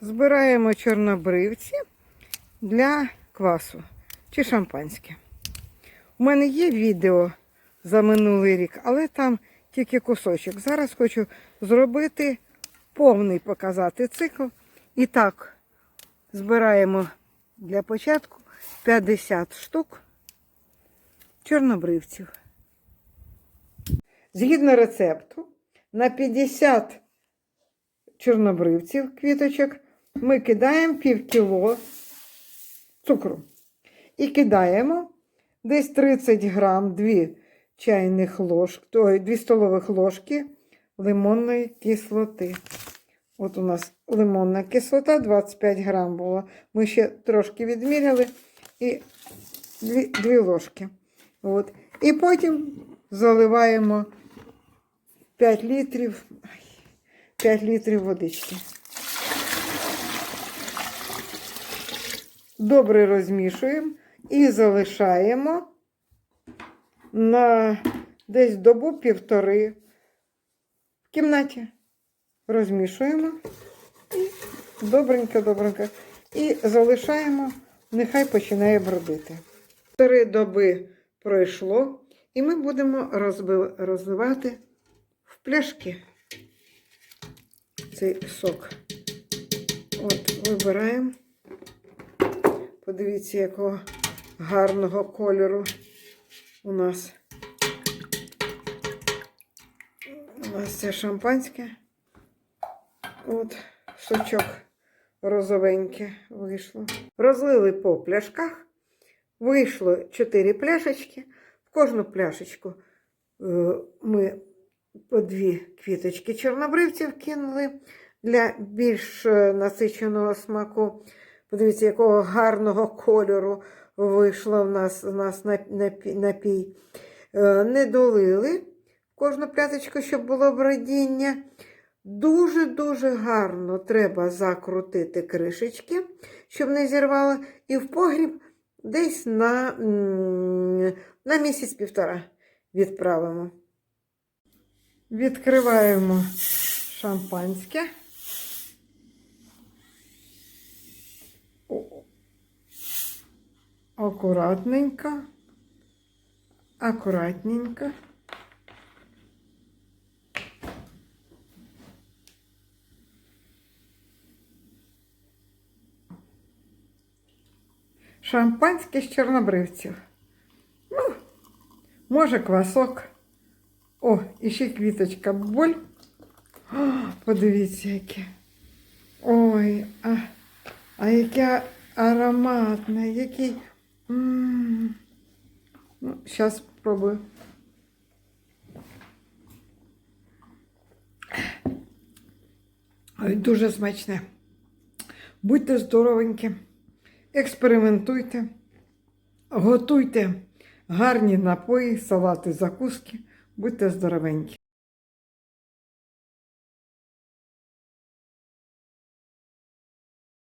Збираємо чорнобривці для квасу чи шампанське. У мене є відео за минулий рік, але там тільки кусочок. Зараз хочу зробити повний показати цикл. І так, збираємо для початку 50 штук чорнобривців. Згідно рецепту, на 50 чорнобривців квіточок ми кидаємо пів кіло цукру. І кидаємо десь 30 грам 2 чайних ложки, ой, 2 столових ложки лимонної кислоти. От у нас лимонна кислота 25 грам була. Ми ще трошки відміряли і 2, 2 ложки. От. І потім заливаємо 5 літрів, 5 літрів водички. Добре розмішуємо і залишаємо на десь добу півтори в кімнаті. Розмішуємо і добренько-добренько. І залишаємо, нехай починає бродити. Три доби пройшло, і ми будемо розливати в пляшки цей сок. От, вибираємо. Подивіться, якого гарного кольору у нас. У нас це шампанське. От, сочок розовеньке вийшло. Розлили по пляшках. Вийшло 4 пляшечки. В кожну пляшечку е, ми по дві квіточки чорнобривців кинули для більш е, насиченого смаку. Подивіться, якого гарного кольору вийшло в нас, у нас напій. Е, Не долили кожну пляшечку, щоб було бродіння. Дуже-дуже гарно треба закрутити кришечки, щоб не зірвало. І в погріб десь на, на місяць-півтора відправимо. Відкриваємо шампанське. Акуратненько. Акуратненько. Шампанське з чорнобривців. Ну, може, квасок. О, і ще квіточка боль. О, подивіться, яке. Ой, а, а яке ароматне, який. Ну, зараз спробую. Дуже смачне. Будьте здоровенькі, експериментуйте, готуйте гарні напої, салати, закуски. Будьте здоровенькі.